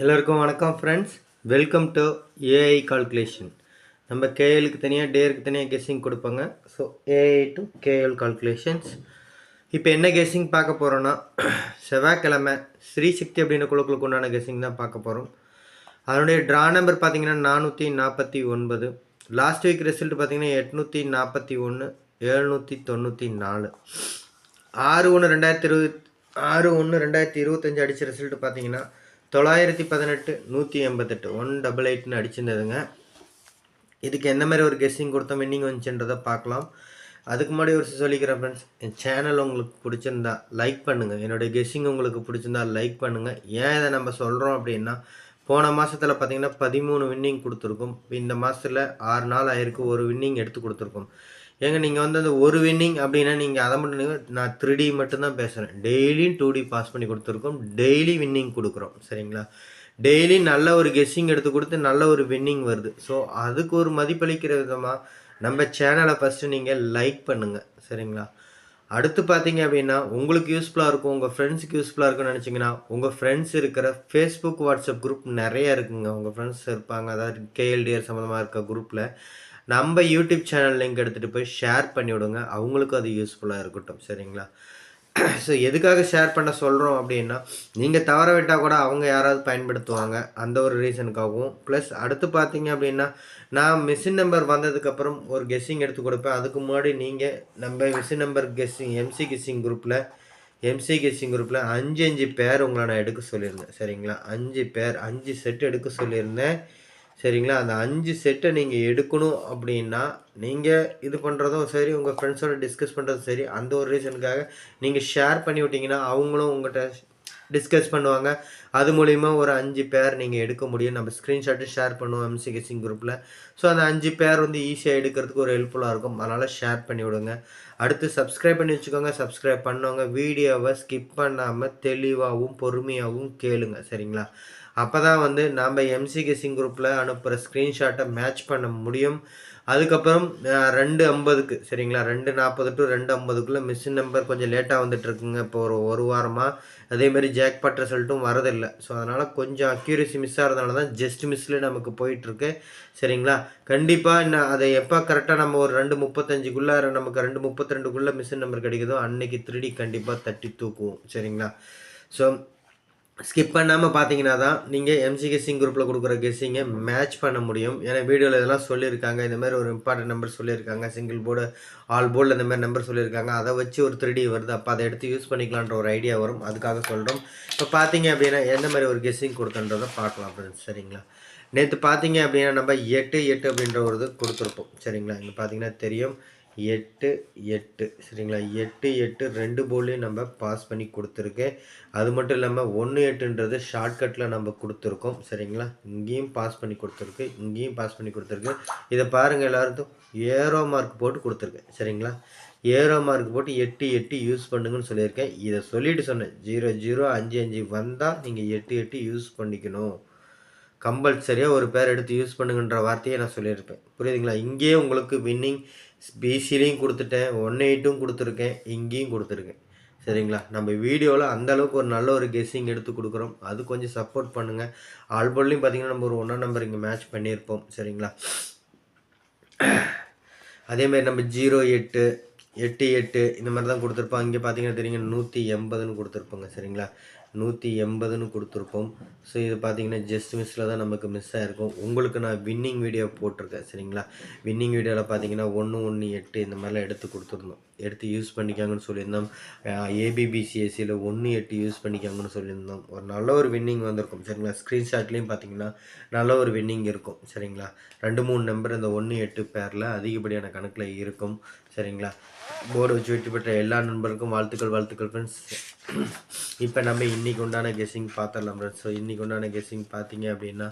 எல்லாருக்கும் வணக்கம் friends welcome to AI calculation நம்ம கேஎலுக்கு தனியாக டேருக்கு தனியாக கெஸ்ஸிங் கொடுப்பாங்க. So AI to KL calculations இப்போ என்ன கெஸ்ஸிங் பார்க்க போகிறோன்னா செவ்வாய்க்கிழமை ஸ்ரீசக்தி அப்படின்ற குழுக்களுக்கு உண்டான கெஸ்ஸிங் தான் பார்க்க போகிறோம் அதனுடைய ட்ரா நம்பர் பார்த்தீங்கன்னா நானூற்றி நாற்பத்தி ஒன்பது. லாஸ்ட் வீக் ரிசல்ட் பார்த்தீங்கன்னா எட்நூற்றி நாற்பத்தி ஒன்று எழுநூற்றி தொண்ணூற்றி நாலு. ஆறு ஒன்று ரெண்டாயிரத்தி இருபது ஆறு ஒன்று ரெண்டாயிரத்தி இருபத்தஞ்சி அடித்த ரிசல்ட் பார்த்தீங்கன்னா தொள்ளாயிரத்தி பதினெட்டு நூற்றி எண்பத்தெட்டு ஒன் டபுள் எயிட்னு அடிச்சிருந்ததுங்க. இதுக்கு எந்த மாதிரி ஒரு கெஸ்ஸிங் கொடுத்தோம் வின்னிங் வந்துச்சுன்றதை பார்க்கலாம். அதுக்கு முன்னாடி ஒரு சொல்லிக்கிறேன் ஃப்ரெண்ட்ஸ் என் சேனல் உங்களுக்கு பிடிச்சிருந்தா லைக் பண்ணுங்கள் என்னுடைய கெஸ்ஸிங் உங்களுக்கு பிடிச்சிருந்தா லைக் பண்ணுங்கள் ஏன் இதை நம்ம சொல்கிறோம் அப்படின்னா போன மாதத்தில் பார்த்தீங்கன்னா பதிமூணு வின்னிங் கொடுத்துருக்கோம். இந்த மாதத்தில் ஆறு நாள் ஆயிருக்கு ஒரு வின்னிங் எடுத்து கொடுத்துருக்கோம். ஏங்க நீங்கள் வந்து அந்த ஒரு வின்னிங் அப்படின்னா நீங்கள் அதை மட்டும் நான் த்ரீ டி மட்டும்தான் பேசுகிறேன் டெய்லியும் டூ டி பாஸ் பண்ணி கொடுத்துருக்கோம். டெய்லி வின்னிங் கொடுக்குறோம். சரிங்களா? டெய்லி நல்ல ஒரு கெஸ்ஸிங் எடுத்து கொடுத்து நல்ல ஒரு வின்னிங் வருது. ஸோ அதுக்கு ஒரு மதிப்பளிக்கிற விதமாக நம்ம சேனலை ஃபஸ்ட்டு நீங்கள் லைக் பண்ணுங்கள் சரிங்களா? அடுத்து பார்த்தீங்க அப்படின்னா உங்களுக்கு யூஸ்ஃபுல்லாக இருக்கும் உங்கள் ஃப்ரெண்ட்ஸுக்கு யூஸ்ஃபுல்லாக இருக்கும்னு நினச்சிங்கன்னா உங்கள் ஃப்ரெண்ட்ஸ் இருக்கிற ஃபேஸ்புக் வாட்ஸ்அப் குரூப் நிறைய இருக்குங்க. உங்கள் ஃப்ரெண்ட்ஸ் இருப்பாங்க. அதாவது கேஎல்டிஆர் சம்மந்தமாக இருக்க குரூப்பில் நம்ம யூடியூப் சேனல் லிங்க் எடுத்துகிட்டு போய் ஷேர் பண்ணி விடுங்க. அவங்களுக்கும் அது யூஸ்ஃபுல்லாக இருக்கட்டும். சரிங்களா? ஸோ எதுக்காக ஷேர் பண்ண சொல்கிறோம் அப்படின்னா நீங்கள் தவற விட்டால் கூட அவங்க யாராவது பயன்படுத்துவாங்க. அந்த ஒரு ரீசனுக்காகவும் ப்ளஸ் அடுத்து பார்த்தீங்க அப்படின்னா நான் மிஷின் நம்பர் வந்ததுக்கப்புறம் ஒரு கெஸ்ஸிங் எடுத்து கொடுப்பேன். அதுக்கு முன்னாடி நீங்கள் நம்ம missing number guessing MC guessing குரூப்பில் எம்சி கெஸ்ஸிங் குரூப்பில் அஞ்சு அஞ்சு பேர் உங்களை நான் எடுக்க சொல்லியிருந்தேன். சரிங்களா? அஞ்சு பேர் அஞ்சு செட் எடுக்க சொல்லியிருந்தேன். சரிங்களா? அந்த அஞ்சு செட்டை நீங்கள் எடுக்கணும் அப்படின்னா நீங்கள் இது பண்ணுறதும் சரி உங்கள் ஃப்ரெண்ட்ஸோட டிஸ்கஸ் பண்ணுறதும் சரி அந்த ஒரு ரீசனுக்காக நீங்கள் ஷேர் பண்ணி விட்டிங்கன்னா அவங்களும் உங்கள்கிட்ட டிஸ்கஸ் பண்ணுவாங்க. அது மூலிமா ஒரு அஞ்சு பேர் நீங்கள் எடுக்க முடியும். நம்ம ஸ்க்ரீன்ஷாட்டு ஷேர் பண்ணுவோம் எம்சி கெஸிங் குரூப்பில் ஸோ அந்த அஞ்சு பேர் வந்து ஈஸியாக எடுக்கிறதுக்கு ஒரு ஹெல்ப்ஃபுல்லாக இருக்கும். அதனால் ஷேர் பண்ணி விடுங்க. அடுத்து சப்ஸ்கிரைப் பண்ணி வச்சுக்கோங்க. சப்ஸ்கிரைப் பண்ணவங்க வீடியோவை ஸ்கிப் பண்ணாமல் தெளிவாகவும் பொறுமையாகவும் கேளுங்க. சரிங்களா? அப்போ தான் வந்து நாம் எம்சி கெஸிங் குரூப்பில் அனுப்புகிற ஸ்க்ரீன்ஷாட்டை மேட்ச் பண்ண முடியும். அதுக்கப்புறம் ரெண்டு ஐம்பதுக்கு சரிங்களா? ரெண்டு நாற்பது டு ரெண்டு ஐம்பதுக்குள்ளே மிஷின் நம்பர் கொஞ்சம் லேட்டாக வந்துட்டுருக்குங்க. இப்போ ஒரு ஒரு வாரமாக அதேமாரி ஜாக் பட் ரிசல்ட்டும் வரதில்லை. ஸோ அதனால் கொஞ்சம் அக்யூரசி மிஸ் ஆகிறதுனால தான் ஜஸ்ட் மிஸ்ல நமக்கு போயிட்டுருக்கு. சரிங்களா? கண்டிப்பாக இன்னும் அதை எப்போ கரெக்டாக நம்ம ஒரு ரெண்டு முப்பத்தஞ்சுக்குள்ளே நமக்கு ரெண்டு முப்பத்தி ரெண்டுக்குள்ளே மிஷின் நம்பர் கிடைக்குதோ அன்னைக்கு திருடி கண்டிப்பாக தட்டி தூக்குவோம். சரிங்களா? ஸோ ஸ்கிப் பண்ணாமல் பார்த்தீங்கன்னா தான் நீங்கள் எம்சி கெஸ்ஸிங் குரூப்பில் கொடுக்குற கெஸ்ஸிங்கை மேட்ச் பண்ண முடியும். ஏன்னா வீடியோவில் இதெல்லாம் சொல்லியிருக்காங்க. இந்த மாதிரி ஒரு இம்பார்ட்டன்ட் நம்பர் சொல்லியிருக்காங்க. சிங்கிள் போர்டு ஆல் போர்டில் இந்த மாதிரி நம்பர் சொல்லியிருக்காங்க. அதை வச்சு ஒரு த்ரீ வருது. அப்போ அதை எடுத்து யூஸ் பண்ணிக்கலான்ற ஒரு ஐடியா வரும். அதுக்காக சொல்கிறோம் இப்போ பார்த்தீங்க அப்படின்னா எந்த மாதிரி ஒரு கெஸ்ஸிங் கொடுத்துன்றதை பார்க்கலாம் ஃப்ரெண்ட்ஸ் சரிங்களா? நேற்று பார்த்தீங்க அப்படின்னா நம்ம எட்டு எட்டு அப்படின்ற ஒரு இது கொடுத்துருப்போம். சரிங்களா? இங்கே பார்த்தீங்கன்னா தெரியும். எட்டு எட்டு. சரிங்களா? எட்டு எட்டு. ரெண்டு போலையும் நம்ம பாஸ் பண்ணி கொடுத்துருக்கேன் அது மட்டும் இல்லாமல் ஒன்று எட்டுன்றது ஷார்ட்கட்டில் நம்ம கொடுத்துருக்கோம். சரிங்களா? இங்கேயும் பாஸ் பண்ணி கொடுத்துருக்கு. இங்கேயும் பாஸ் பண்ணி கொடுத்துருக்கு. இதை பாருங்கள் எல்லாருக்கும். ஏரோ மார்க் போட்டு கொடுத்துருக்கேன் சரிங்களா? ஏரோ மார்க் போட்டு எட்டு எட்டு யூஸ் பண்ணுங்கன்னு சொல்லியிருக்கேன். இதை சொல்லிட்டு சொன்னேன். ஜீரோ ஜீரோ அஞ்சு அஞ்சு வந்தால் நீங்கள் எட்டு எட்டு யூஸ் பண்ணிக்கணும். கம்பல்சரியாக ஒரு பேர் எடுத்து யூஸ் பண்ணுங்கன்ற வார்த்தையை நான் சொல்லியிருப்பேன். புரியுதுங்களா? இங்கேயே உங்களுக்கு வின்னிங் பிசிலையும் கொடுத்துட்டேன் ஒன் எயிட்டும் கொடுத்துருக்கேன் இங்கேயும் கொடுத்துருக்கேன். சரிங்களா? நம்ம வீடியோவில் அந்தளவுக்கு ஒரு நல்ல ஒரு கெஸ்ஸிங் எடுத்து கொடுக்குறோம். அது கொஞ்சம் சப்போர்ட் பண்ணுங்கள் ஆல்போர்ட்லேயும் பார்த்தீங்கன்னா நம்ம ஒரு ஒன்றா நம்பர் இங்கே மேட்ச் பண்ணியிருப்போம். சரிங்களா? அதேமாதிரி நம்ம ஜீரோ எட்டு எட்டு எட்டு இந்த மாதிரி தான் கொடுத்துருப்போம். அங்கே பார்த்தீங்கன்னா தெரியுங்க நூற்றி எண்பதுன்னு கொடுத்துருப்போங்க. சரிங்களா? நூற்றி எண்பதுன்னு கொடுத்துருப்போம். ஸோ இது பார்த்தீங்கன்னா ஜஸ்ட் மிஸ்ஸில் தான் நமக்கு மிஸ் ஆகிருக்கும் உங்களுக்கு நான் வின்னிங் வீடியோ போட்டிருக்கேன் சரிங்களா? வின்னிங் வீடியோவில் பார்த்தீங்கன்னா ஒன்று ஒன்று எட்டு இந்த மாதிரிலாம் எடுத்து கொடுத்துருந்தோம் எடுத்து யூஸ் பண்ணிக்காங்கன்னு சொல்லியிருந்தோம். ஏபிபிசிஎஸ்சியில் ஒன்று எட்டு யூஸ் பண்ணிக்காங்கன்னு சொல்லியிருந்தோம். ஒரு நல்ல ஒரு வின்னிங் வந்திருக்கும் சரிங்களா? ஸ்க்ரீன்ஷாட்லேயும் பார்த்தீங்கன்னா நல்ல ஒரு வின்னிங் இருக்கும் சரிங்களா? ரெண்டு மூணு நம்பர் இந்த ஒன்று எட்டு பேரில் அதிகப்படியான கணக்கில் இருக்கும். சரிங்களா? போர்டு வச்சு வெற்றி பெற்ற எல்லா நண்பருக்கும் வாழ்த்துக்கள் வாழ்த்துக்கள் ஃப்ரெண்ட்ஸ் இப்போ நம்ம இன்னைக்கு உண்டான கெஸ்ஸிங் பார்த்துடலாம் ஃப்ரெண்ட்ஸ் ஸோ இன்றைக்கு உண்டான கெஸ்ஸிங் பார்த்தீங்க அப்படின்னா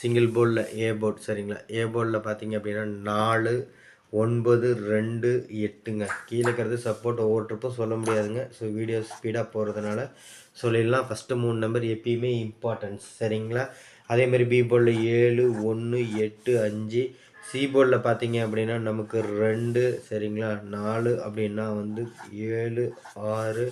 சிங்கிள் போர்டில் ஏ போர்ட் சரிங்களா? ஏ போர்டில் பார்த்தீங்க அப்படின்னா நாலு ஒன்பது ரெண்டு எட்டுங்க. கீழே இருக்கிறது சப்போர்ட் ஒவ்வொரு ட்ரிப்பும் சொல்ல முடியாதுங்க. ஸோ வீடியோ ஸ்பீடாக போகிறதுனால சொல்லிடலாம். ஃபஸ்ட்டு மூணு நம்பர் எப்பயுமே இம்பார்ட்டன்ஸ் சரிங்களா? அதேமாதிரி பி போர்டில் ஏழு ஒன்று எட்டு அஞ்சு சி போர்டில் பார்த்தீங்க அப்படின்னா நமக்கு ரெண்டு சரிங்களா? நாலு அப்படின்னா வந்து ஏழு ஆறு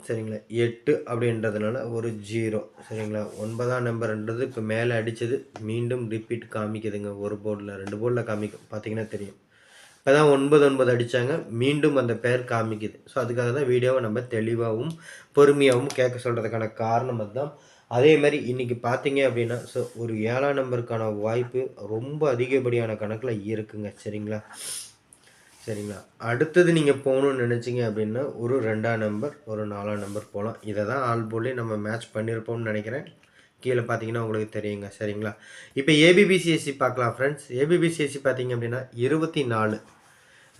சரிங்களா? எட்டு அப்படின்றதுனால ஒரு ஜீரோ சரிங்களா? ஒன்பதாம் நம்பர்ன்றது இப்போ மேலே அடித்தது மீண்டும் ரிப்பீட் காமிக்குதுங்க. ஒரு போர்டில் ரெண்டு போர்டில் காமிக்கும். பார்த்தீங்கன்னா தெரியும். இப்போ தான் ஒன்பது ஒன்பது அடித்தாங்க மீண்டும் அந்த பேர் காமிக்குது. ஸோ அதுக்காக தான் வீடியோவை நம்ம தெளிவாகவும் பொறுமையாகவும் கேட்க சொல்கிறதுக்கான காரணம் அதுதான். அதே மாதிரி இன்றைக்கி பார்த்தீங்க அப்படின்னா ஸோ ஒரு ஏழாம் நம்பருக்கான வாய்ப்பு ரொம்ப அதிகப்படியான கணக்கில் இருக்குங்க. சரிங்களா? சரிங்களா? அடுத்தது நீங்கள் போகணுன்னு நினச்சிங்க அப்படின்னா ஒரு ரெண்டாம் நம்பர் ஒரு நாலாம் நம்பர் போகலாம் இதை தான் ஆல் போலே நம்ம மேட்ச் பண்ணியிருப்போம்னு நினைக்கிறேன். கீழே பார்த்தீங்கன்னா உங்களுக்கு தெரியுங்க. சரிங்களா? இப்போ ஏபிபிசிஎஸ்சி பார்க்கலாம் ஃப்ரெண்ட்ஸ் ஏபிபிசிஎஸ்சி பார்த்தீங்க அப்படின்னா இருபத்தி நாலு.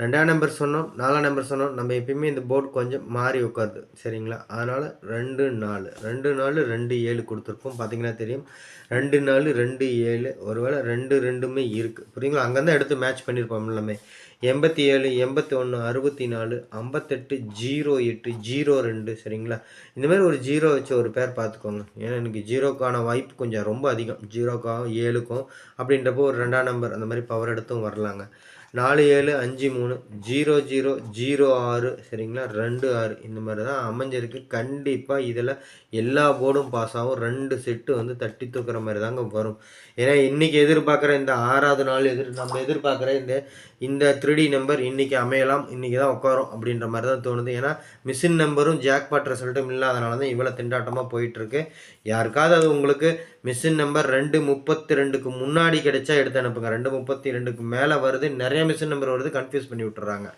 ரெண்டாம் நம்பர் சொன்னோம் நாலாம் நம்பர் சொன்னோம். நம்ம எப்பயுமே இந்த போர்டு கொஞ்சம் மாறி உட்காருது சரிங்களா? அதனால் ரெண்டு நாலு. ரெண்டு நாலு ரெண்டு ஏழு கொடுத்துருப்போம். பார்த்தீங்கன்னா தெரியும். ரெண்டு நாலு ரெண்டு ஏழு. ஒருவேளை ரெண்டு ரெண்டுமே இருக்குது புரியுங்களா? அங்கேருந்து எடுத்து மேட்ச் பண்ணியிருப்போம் எல்லாமே எண்பத்தி ஏழு எண்பத்தி ஒன்று அறுபத்தி நாலு ஐம்பத்தெட்டு ஜீரோ எட்டு ஜீரோ ரெண்டு சரிங்களா? இந்த மாதிரி ஒரு ஜீரோ வச்சு ஒரு பேர் பார்த்துக்கோங்க ஏன்னா எனக்கு ஜீரோக்கான வாய்ப்பு கொஞ்சம் ரொம்ப அதிகம். ஜீரோக்காகவும் ஏழுக்கும் அப்படின்றப்போ ஒரு ரெண்டாம் நம்பர் அந்த மாதிரி பவர் எடுத்தும் வரலாங்க. நாலு ஏழு அஞ்சு மூணு ஜீரோ ஜீரோ ஜீரோ ஆறு சரிங்களா? ரெண்டு ஆறு. இந்த மாதிரி தான் அமைஞ்சிருக்கு. கண்டிப்பாக இதில் எல்லா போர்டும் பாஸ் ஆகும். ரெண்டு செட்டு வந்து தட்டி தூக்குற மாதிரி தாங்க வரும். ஏன்னா இன்றைக்கி எதிர்பார்க்குற இந்த ஆறாவது நாள் எதிர் நம்ம எதிர்பார்க்குற இந்த இந்த த்ரீ நம்பர் இன்றைக்கி அமையலாம் இன்றைக்கி தான் உட்காரும் அப்படின்ற மாதிரி தான் தோணுது. ஏன்னா மிஷின் நம்பரும் ஜாக்பாட் ரிசல்ட்டும் இல்லாதனால தான் இவ்வளோ திண்டாட்டமாக போயிட்டுருக்கு. யாருக்காவது அது உங்களுக்கு மிஷின் நம்பர் ரெண்டு முப்பத்தி ரெண்டுக்கு முன்னாடி கிடைச்சா எடுத்து அனுப்புங்க. ரெண்டு முப்பத்தி ரெண்டுக்கு மேலே வருது நிறைய மிஷின் நம்பர் வருது கன்ஃபியூஸ் பண்ணி விட்டுறாங்க.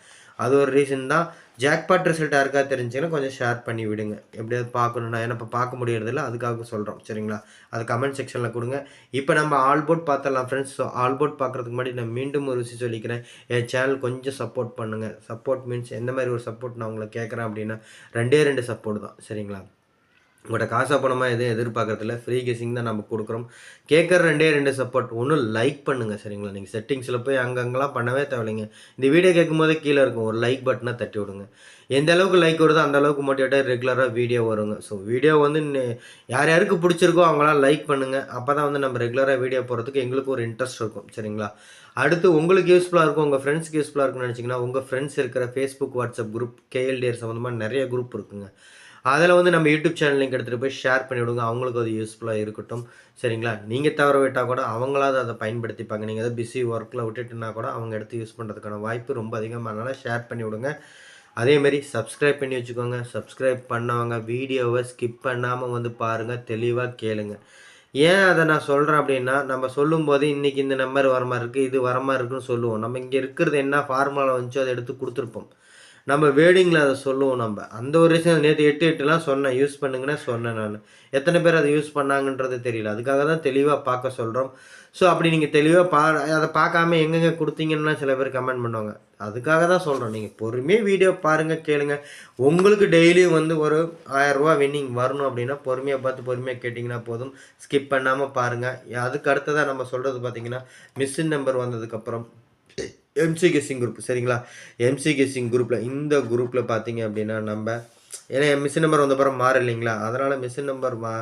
அது ஒரு ரீசன் தான். ஜாக்பாட் ரிசல்ட் இருக்கா தெரிஞ்சுன்னா கொஞ்சம் ஷேர் பண்ணி விடுங்க. எப்படியாவது பார்க்கணுன்னா ஏன்னா இப்போ பார்க்க முடியறதில்ல. அதுக்காக சொல்கிறோம் சரிங்களா? அது கமெண்ட் செக்ஷனில் கொடுங்க. இப்போ நம்ம ஆல் போட் பார்த்துடலாம் ஃப்ரெண்ட்ஸ் ஸோ ஆல் போட் பார்க்குறதுக்கு முன்னாடி நான் மீண்டும் ஒரு விஷயம் சொல்லிக்கிறேன். என் சேனல் கொஞ்சம் சப்போர்ட் பண்ணுங்கள் சப்போர்ட் மீன்ஸ் எந்த மாதிரி ஒரு சப்போர்ட் நான் உங்களை கேட்குறேன் அப்படின்னா ரெண்டே ரெண்டு சப்போர்ட் தான். சரிங்களா? உங்கள்கிட்ட காசா பணமாக எதுவும் எதிர்பார்க்கறதில்ல. ஃப்ரீ கெஸிங் தான் நம்ம கொடுக்குறோம். கேட்குற ரெண்டே ரெண்டு சப்போர்ட் ஒன்றும் லைக் பண்ணுங்கள் சரிங்களா? நீங்கள் செட்டிங்ஸில் போய் அங்கங்கெல்லாம் பண்ணவே தேவையில்லைங்க. இந்த வீடியோ கேட்கும் போதே கீழே இருக்கும். ஒரு லைக் பட்டனை தட்டி விடுங்க. எந்த அளவுக்கு லைக் வருதோ அந்த அளவுக்கு மோட்டிவேட்டாக ரெகுலராக வீடியோ வருங்க. ஸோ வீடியோ வந்து யார் யாருக்கு பிடிச்சிருக்கோ அவங்களாம் லைக் பண்ணுங்கள் அப்போ தான் வந்து நம்ம ரெகுலராக வீடியோ போகிறதுக்கு எங்களுக்கு ஒரு இன்ட்ரெஸ்ட் இருக்கும் சரிங்களா? அடுத்து உங்களுக்கு யூஸ்ஃபுல்லாக இருக்கும் உங்கள் ஃப்ரெண்ட்ஸ்க்கு யூஸ்ஃபுல்லாக இருக்கும்னு நினச்சிங்கன்னா உங்கள் ஃப்ரெண்ட்ஸ் இருக்கிற ஃபேஸ்புக் வாட்ஸ்அப் குரூப் கேஎல்டிஆர் சம்மந்தமாக நிறைய குரூப் இருக்குங்க. அதில் வந்து நம்ம யூடியூப் சேனல் லிங்க் எடுத்துகிட்டு போய் ஷேர் பண்ணி விடுங்க. அவங்களுக்கு அது யூஸ்ஃபுல்லாக இருக்கட்டும். சரிங்களா? நீங்கள் தவற விட்டால் கூட அவங்களாவது அதை பயன்படுத்திப்பாங்க. நீங்கள் எதாவது பிஸி ஒர்க்கில் விட்டுட்டுனா கூட அவங்க எடுத்து யூஸ் பண்ணுறதுக்கான வாய்ப்பு ரொம்ப அதிகமானால ஷேர் பண்ணி விடுங்க. அதேமாரி சப்ஸ்கிரைப் பண்ணி வச்சுக்கோங்க. சப்ஸ்கிரைப் பண்ணவங்க வீடியோவை ஸ்கிப் பண்ணாமல் வந்து பாருங்கள் தெளிவாக கேளுங்க. ஏன் அதை நான் சொல்கிறேன் அப்படின்னா நம்ம சொல்லும்போது இன்றைக்கி இந்த நம்பர் வர மாதிரி இருக்குது இது வர மாதிரி இருக்குன்னு சொல்லுவோம். நம்ம இங்கே இருக்கிறது என்ன ஃபார்முலா வந்துச்சோ அதை எடுத்து கொடுத்துருப்போம். நம்ம வேடிங்கில் அதை சொல்லுவோம் நம்ம. அந்த ஒரு ரீசன் நேற்று எட்டு எட்டுலாம் சொன்னேன். யூஸ் பண்ணுங்கன்னு சொன்னேன் நான். எத்தனை பேர் அதை யூஸ் பண்ணாங்கன்றது தெரியல. அதுக்காக தான் தெளிவாக பார்க்க சொல்கிறோம் ஸோ அப்படி நீங்கள் தெளிவாக பா அதை பார்க்காம எங்கெங்கே கொடுத்தீங்கன்னா சில பேர் கமெண்ட் பண்ணுவாங்க. அதுக்காக தான் சொல்கிறோம் நீங்கள் பொறுமையாக வீடியோ பாருங்கள் கேளுங்கள் உங்களுக்கு டெய்லியும் வந்து ஒரு ஆயரூவா வின்னிங் வரணும் அப்படின்னா பொறுமையாக பார்த்து பொறுமையாக கேட்டிங்கன்னா போதும். ஸ்கிப் பண்ணாமல் பாருங்கள் அதுக்கு அடுத்ததாக நம்ம சொல்கிறது பார்த்தீங்கன்னா மிஸ்ஸின் நம்பர் வந்ததுக்கப்புறம் எம்சி கெஸ்ஸிங் குரூப் சரிங்களா? எம்சி கெஸ்ஸிங் குரூப்பில் இந்த குரூப்பில் பார்த்தீங்க அப்படின்னா நம்ம ஏன்னா மிஷின் நம்பர் வந்த அப்புறம் மாறு இல்லைங்களா அதனால் மிஷின் நம்பர் மா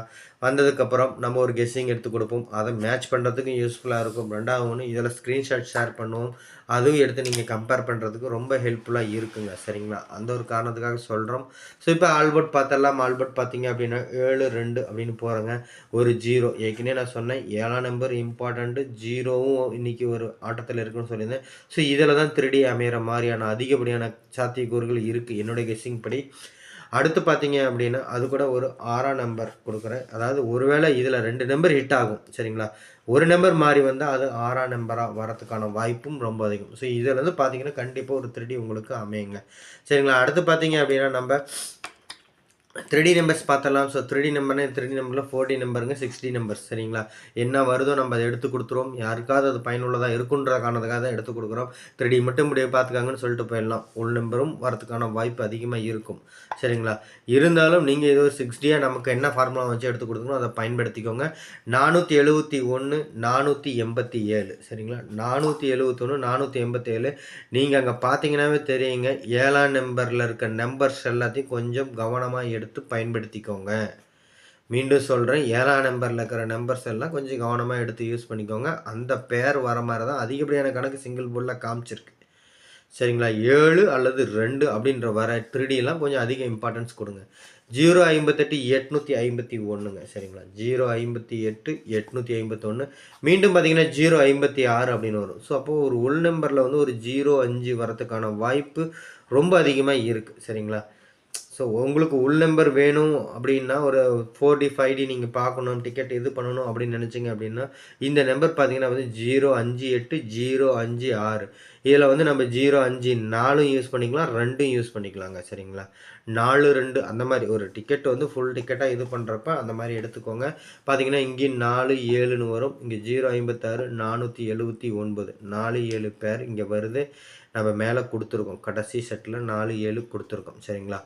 வந்ததுக்கப்புறம் நம்ம ஒரு கெஸ்ஸிங் எடுத்து கொடுப்போம். அதை மேட்ச் பண்ணுறதுக்கும் யூஸ்ஃபுல்லாக இருக்கும். ரெண்டாவது ஒன்று இதில் ஸ்க்ரீன்ஷாட் ஷேர் பண்ணுவோம். அதுவும் எடுத்து நீங்கள் கம்பேர் பண்ணுறதுக்கு ரொம்ப ஹெல்ப்ஃபுல்லாக இருக்குங்க. சரிங்களா? அந்த ஒரு காரணத்துக்காக சொல்கிறோம் ஸோ இப்போ ஆல்பர்ட் பார்த்தெல்லாம் ஆல்பர்ட் பார்த்தீங்க அப்படின்னா ஏழு ரெண்டு அப்படின்னு போகிறேங்க ஒரு ஜீரோ ஏற்கனவே நான் சொன்னேன். ஏழாம் நம்பர் இம்பார்ட்டண்ட்டு ஜீரோவும் இன்றைக்கி ஒரு ஆட்டத்தில் இருக்குன்னு சொல்லியிருந்தேன். ஸோ இதில் தான் திருடி அமையிற மாதிரியான அதிகப்படியான சாத்தியக்கூறுகள் இருக்குது என்னுடைய கெஸ்ஸிங் படி. அடுத்து பார்த்தீங்க அப்படின்னா அது கூட ஒரு ஆறாம் நம்பர் கொடுக்குறேன். அதாவது ஒருவேளை இதில் ரெண்டு நம்பர் ஹிட் ஆகும் சரிங்களா? ஒரு நம்பர் மாறி வந்தால் அது ஆறாம் நம்பராக வரதுக்கான வாய்ப்பும் ரொம்ப அதிகம். ஸோ இதில் வந்து பார்த்தீங்கன்னா கண்டிப்பாக ஒரு திருடி உங்களுக்கு அமையுங்க. சரிங்களா? அடுத்து பார்த்தீங்க அப்படின்னா நம்ம த்ரீ நம்பர்ஸ் பார்த்தலாம் ஸோ த்ரீ நம்பர்னே த்ரீ நம்பரில் ஃபோர்டி நம்பருங்க சிக்ஸ்டி நம்பர்ஸ் சரிங்களா? என்ன வருதோ நம்ம அதை எடுத்து கொடுத்துருவோம். யாருக்காவது அது பயனுள்ளதாக இருக்குன்ற காரணத்துக்காக தான் எடுத்து கொடுக்குறோம். த்ரீ மட்டும் முடிவு பார்த்துக்காங்கன்னு சொல்லிட்டு போயிடலாம். உள் நம்பரும் வரதுக்கான வாய்ப்பு அதிகமாக இருக்கும். சரிங்களா? இருந்தாலும் நீங்கள் இது ஒரு சிக்ஸ்டியாக நமக்கு என்ன ஃபார்முலா வச்சு எடுத்து கொடுக்கணும் அதை பயன்படுத்திக்கோங்க. நானூற்றி எழுபத்தி ஒன்று நானூற்றி எண்பத்தி ஏழு சரிங்களா? நானூற்றி எழுபத்தொன்று நானூற்றி எண்பத்தி ஏழு. நீங்கள் அங்கே பார்த்தீங்கன்னாவே தெரியுங்க. ஏழாம் நம்பரில் இருக்க நம்பர்ஸ் எல்லாத்தையும் கொஞ்சம் கவனமாக எடுத்து எடுத்து பயன்படுத்திக்கோங்க. மீண்டும் சொல்கிறேன் ஏழாம் நம்பரில் இருக்கிற நம்பர்ஸ் எல்லாம் கொஞ்சம் கவனமாக எடுத்து யூஸ் பண்ணிக்கோங்க. அந்த பேர் வர மாதிரி தான் அதிகப்படியான கணக்கு சிங்கிள் போர்டில் காமிச்சிருக்கு. சரிங்களா? ஏழு அல்லது ரெண்டு அப்படின்ற வர த்ரீடியெல்லாம் கொஞ்சம் அதிக இம்பார்ட்டன்ஸ் கொடுங்க. ஜீரோ ஐம்பத்தெட்டு எட்நூற்றி ஐம்பத்தி ஒன்றுங்க சரிங்களா? ஜீரோ ஐம்பத்தி எட்டு எட்நூற்றி ஐம்பத்தொன்று மீண்டும் பார்த்தீங்கன்னா ஜீரோ ஐம்பத்தி ஆறு அப்படின்னு வரும். ஸோ அப்போது ஒரு உள் நம்பரில் வந்து ஒரு ஜீரோ அஞ்சு வரத்துக்கான வாய்ப்பு ரொம்ப அதிகமாக இருக்குது சரிங்களா? ஸோ உங்களுக்கு உள் நம்பர் வேணும் அப்படின்னா ஒரு ஃபோர் டி ஃபைவ் டி நீங்கள் பார்க்கணும் டிக்கெட் இது பண்ணணும் அப்படின்னு நினச்சிங்க அப்படின்னா இந்த நம்பர் பார்த்தீங்கன்னா வந்து ஜீரோ அஞ்சு எட்டு ஜீரோ அஞ்சு ஆறு. இதில் வந்து நம்ம ஜீரோ அஞ்சு நாலும் யூஸ் பண்ணிக்கலாம் ரெண்டும் யூஸ் பண்ணிக்கலாங்க சரிங்களா? நாலு ரெண்டு அந்த மாதிரி. ஒரு டிக்கெட் வந்து ஃபுல் டிக்கெட்டாக இது பண்ணுறப்ப அந்த மாதிரி எடுத்துக்கோங்க. பார்த்தீங்கன்னா இங்கேயும் நாலு ஏழுன்னு வரும். இங்கே ஜீரோ ஐம்பத்தாறு நானூற்றி எழுபத்தி ஒன்பது. நாலு ஏழு பேர் இங்கே வருது. நம்ம மேலே கொடுத்துருக்கோம். கடைசி செட்டில் நாலு ஏழு கொடுத்துருக்கோம் சரிங்களா?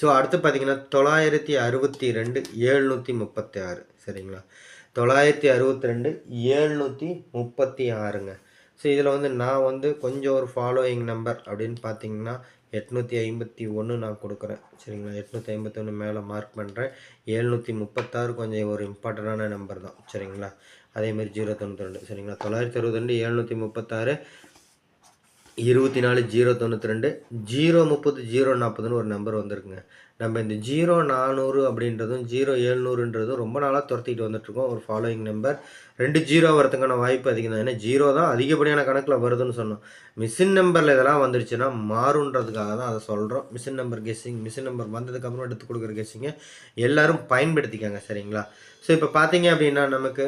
ஸோ அடுத்து பார்த்தீங்கன்னா தொள்ளாயிரத்தி அறுபத்தி ரெண்டு ஏழ்நூற்றி முப்பத்தி ஆறு. சரிங்களா? தொள்ளாயிரத்தி அறுபத்தி ரெண்டு ஏழ்நூற்றி முப்பத்தி ஆறுங்க. ஸோ இதில் வந்து நான் வந்து கொஞ்சம் ஒரு ஃபாலோயிங் நம்பர் அப்படின்னு பார்த்தீங்கன்னா எட்நூற்றி ஐம்பத்தி ஒன்று நான் கொடுக்குறேன். சரிங்களா? எட்நூற்றி ஐம்பத்தொன்று மேலே மார்க் பண்ணுறேன் ஏழ்நூற்றி முப்பத்தாறு கொஞ்சம் ஒரு இம்பார்ட்டண்டான நம்பர் தான். சரிங்களா? அதேமாதிரி ஜீரோ தொண்ணூற்றி ரெண்டு. சரிங்களா? தொள்ளாயிரத்தி அறுபத்தி ரெண்டு ஏழ்நூற்றி முப்பத்தாறு இருபத்தி நாலு ஜீரோ தொண்ணூற்றி ரெண்டு ஜீரோ முப்பது ஜீரோ நாற்பதுன்னு ஒரு நம்பர் வந்திருக்குங்க. நம்ம இந்த ஜீரோ நானூறு அப்படின்றதும் ஜீரோ ஏழ்நூறுன்றதும் ரொம்ப நாளாக துரத்திட்டு வந்துட்டுருக்கோம். ஒரு ஃபாலோயிங் நம்பர் ரெண்டு ஜீரோ வரதுக்கான வாய்ப்பு அதிகம் தான் ஏன்னா ஜீரோ தான் அதிகப்படியான கணக்கில் வருதுன்னு சொன்னோம். மிஷின் நம்பரில் இதெல்லாம் வந்துருச்சுன்னா மாறுன்றதுக்காக தான் அதை சொல்கிறோம் missing number guessing missing number வந்ததுக்கப்புறம் எடுத்து கொடுக்குற கெஸ்ஸிங்கை எல்லோரும் பயன்படுத்திக்காங்க சரிங்களா? ஸோ இப்போ பார்த்தீங்க அப்படின்னா நமக்கு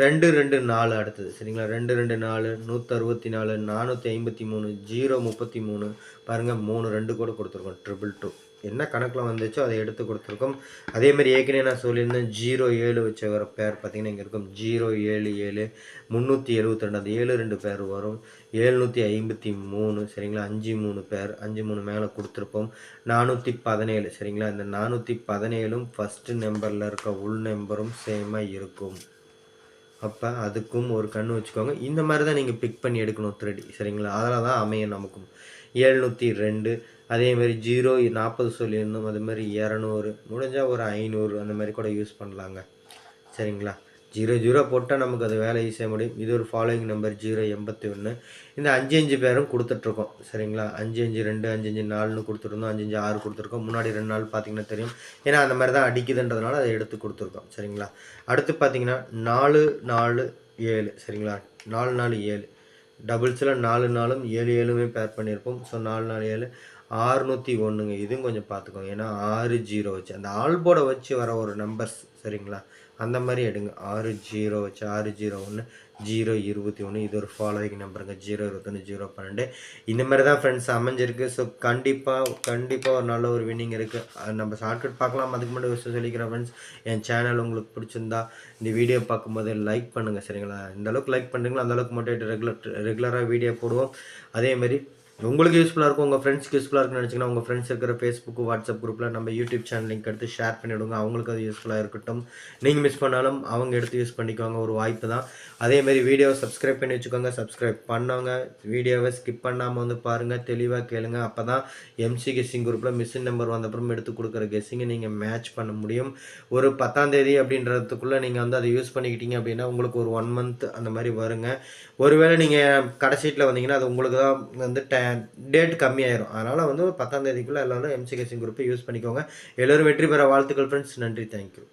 ரெண்டு ரெண்டு நாலு அடுத்தது. சரிங்களா? ரெண்டு ரெண்டு நாலு நூற்றறுபத்தி நாலு நானூற்றி ஐம்பத்தி மூணு ஜீரோ முப்பத்தி மூணு பாருங்கள் மூணு ரெண்டு கூட கொடுத்துருக்கோம். ட்ரிபிள் டூ என்ன கணக்கில் வந்துச்சோ அதை எடுத்து கொடுத்துருக்கோம். அதேமாதிரி ஏற்கனவே நான் சொல்லியிருந்தேன் ஜீரோ ஏழு வச்ச வர பேர் பார்த்திங்கன்னா இங்கே இருக்கும். ஜீரோ ஏழு ஏழு முந்நூற்றி எழுபத்தி ரெண்டு ஏழு ரெண்டு பேர் வரும். ஏழ்நூற்றி ஐம்பத்தி மூணு சரிங்களா? அஞ்சு மூணு பேர் அஞ்சு மூணு மேலே கொடுத்துருப்போம். நானூற்றி பதினேழு சரிங்களா? இந்த நானூற்றி பதினேழும் ஃபஸ்ட்டு நம்பரில் இருக்க உள் நம்பரும் சேமாக இருக்கும். அப்போ அதுக்கும் ஒரு கன்று வச்சுக்கோங்க. இந்த மாதிரி தான் நீங்கள் பிக் பண்ணி எடுக்கணும் த்ரெடி சரிங்களா? அதில் தான் அமையும் நமக்கும். ஏழ்நூற்றி ரெண்டு அதேமாதிரி ஜீரோ நாற்பது சொல்லியிருந்தோம். அது மாதிரி இரநூறு முடிஞ்சால் ஒரு ஐநூறு அந்த மாதிரி கூட யூஸ் பண்ணலாங்க. சரிங்களா? ஜீரோ ஜீரோ போட்டால் நமக்கு அது வேலை ஈஸியாக முடியும். இது ஒரு ஃபாலோயிங் நம்பர் ஜீரோ எண்பத்தி ஒன்று இந்த அஞ்சு அஞ்சு பேரும் கொடுத்துட்ருக்கோம். சரிங்களா? அஞ்சு அஞ்சு ரெண்டு அஞ்சு அஞ்சு நாலுன்னு கொடுத்துருந்தோம். அஞ்சு அஞ்சு ஆறு கொடுத்துருக்கோம். முன்னாடி ரெண்டு நாள் பார்த்தீங்கன்னா தெரியும். ஏன்னா அந்த மாதிரி தான் அடிக்குதுன்றதுனால அதை எடுத்து கொடுத்துருக்கோம். சரிங்களா? அடுத்து பார்த்தீங்கன்னா நாலு நாலு ஏழு. சரிங்களா? நாலு நாலு ஏழு. டபுள்ஸில் நாலு நாளும் ஏழு ஏழுமே பேர் பண்ணியிருப்போம். ஸோ நாலு நாலு ஏழு. ஆறுநூற்றி ஒன்றுங்க இதுவும் கொஞ்சம் பார்த்துக்கோங்க. ஏன்னா ஆறு ஜீரோ வச்சு. அந்த ஆல்போர்டை வச்சு வர ஒரு நம்பர்ஸ் சரிங்களா? அந்த மாதிரி எடுங்க. ஆறு ஜீரோ வச்சு ஆறு ஜீரோ ஒன்று ஜீரோ இருபத்தி ஒன்று இது ஒரு ஃபாலோவிங் நம்பருங்க ஜீரோ இருபத்தொன்று ஜீரோ பன்னெண்டு. இந்த மாதிரி தான் ஃப்ரெண்ட்ஸ் அமைஞ்சிருக்கு. ஸோ கண்டிப்பாக கண்டிப்பாக ஒரு நல்ல ஒரு வின்னிங் இருக்குது நம்ம ஷார்ட்கட் பார்க்கலாம். அதுக்கு முன்னாடி விஷயம் சொல்லிக்கிறேன் ஃப்ரெண்ட்ஸ் என் சேனல் உங்களுக்கு பிடிச்சிருந்தா இந்த வீடியோ பார்க்கும்போது லைக் பண்ணுங்கள் சரிங்களா? இந்த அளவுக்கு லைக் பண்ணுறீங்களோ அந்தளவுக்கு மட்டும் ரெகுலர் ரெகுலராக வீடியோ போடுவோம். அதேமாதிரி உங்களுக்கு யூஸ்ஃபுல்லாக இருக்கும் உங்கள் ஃப்ரெண்ட்ஸ்க்கு யூஸ்ஃபுல்லாக இருக்குன்னு நினச்சிங்கன்னா உங்கள் ஃப்ரெண்ட்ஸ் இருக்கிற ஃபேஸ்புக் வாட்ஸ்அப் குரூப்பில் நம்ம யூடியூப் சேனல் லிங்க் எடுத்து ஷேர் பண்ணிவிடுங்க அவங்களுக்கு அது யூஸ்ஃபுல்லாக இருக்கட்டும். நீங்கள் மிஸ் பண்ணாலும் அவங்க எடுத்து யூஸ் பண்ணிக்குவாங்க ஒரு வாய்ப்பு தான். அதேமாரி வீடியோவை சப்ஸ்கிரைப் பண்ணி வச்சுக்கோங்க. சப்ஸ்கிரைப் பண்ணவங்க வீடியோவை ஸ்கிப் பண்ணாமல் வந்து பாருங்கள் தெளிவாக கேளுங்க. அப்போ தான் எம்சி கெஸ்ஸிங் குரூப்பில் மிஷின் நம்பர் வந்தப்புறம் எடுத்து கொடுக்குற கெஸ்ஸிங்கை நீங்கள் மேட்ச் பண்ண முடியும். ஒரு பத்தாந்தேதி அப்படின்றதுக்குள்ளே நீங்கள் வந்து அதை யூஸ் பண்ணிக்கிட்டீங்க அப்படின்னா உங்களுக்கு ஒரு ஒன் மந்த் அந்த மாதிரி வருங்க. ஒருவேளை நீங்கள் கடைசீட்டில் வந்தீங்கன்னா அது உங்களுக்கு தான் வந்து டே டேட் கம்மியாயிரும். அதனால் வந்து பத்தாம் தேதிக்குள்ளே எல்லோரும் எம்சி கேசிங் குரூப்பை யூஸ் பண்ணிக்கோங்க. எல்லோரும் வெற்றி பெற வாழ்த்துக்கள் ஃப்ரெண்ட்ஸ் நன்றி. தேங்க்யூ